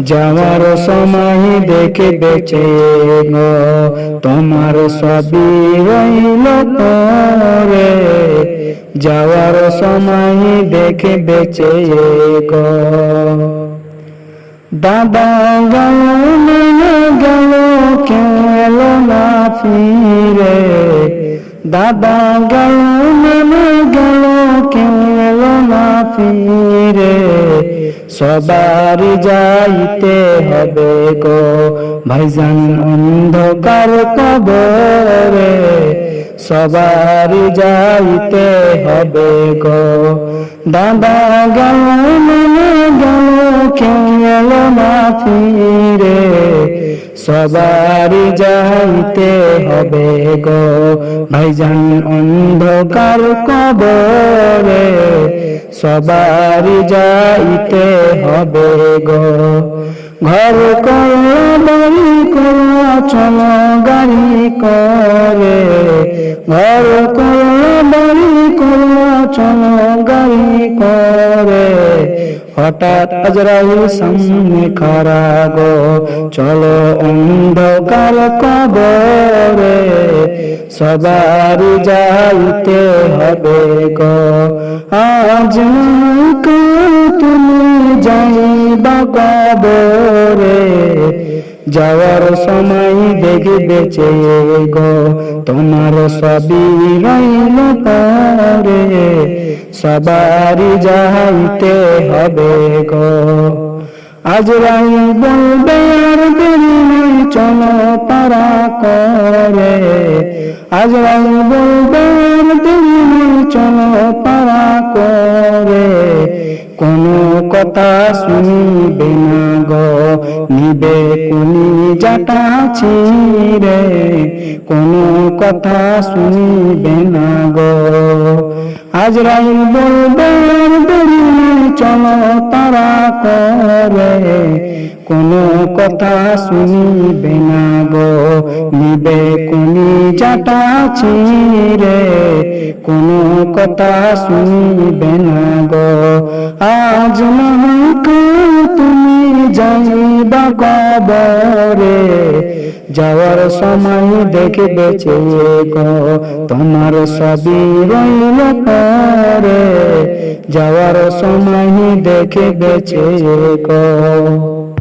যাওয়ার সময় দেখে বেঁচে গো, তোমার সবই রইল পরে। যাওয়ার সময় দেখে বেঁচে গো। দাদা গেল গেল এলো না ফিরে? দাদা গেল গেল এলো না ফিরে? সবার যাইতে হবে গো। ভাইজান অন্ধকার কবরে সবার যাইতে হবে গো। দাদা গেল মনে গেল কেউ এলো না ফিরে সবার যাইতে হবে গো। ভাইজান অন্ধকার কবরে সবার যাইতে হবে গো। ঘর করো বাড়ি করো চলো গাড়ি করে। ঘর করো বাড়ি করো গাড়ি করে। হঠাৎ আজরাইল গো। চলো অন্ধকার কবরে, সবার যাইতে হবে গো। আজ তুমি যাইবা কবরে, যাওয়ার সময় দেখে বেঁচে গো। তোমার সবই রইল পরে। সবার যাইতে হবে গো। আজ রাই বলবে আর দেরি নাই চলো তারা করে। আজ রাই বলবে আর দেরি নাই চলো তারা করে। কোনো কথা শুনিবে না গো, নিবে কুনি জাটা ছিড়ে। কোনো কথা শুনিবে না গো। আজ রাই বলবে চলো তারা করে। কোনো কথা শুনিবে না গো, নিবে কুনি জাটা ছিড়ে। কোনো কথা শুনিবে না গো, আজ নৌকা তুমি যাইবা কবরে যাওয়ার সময় দেখে বেঁচে তোমার সবই রইল পরে। যাওয়ার সময় দেখে বেঁচে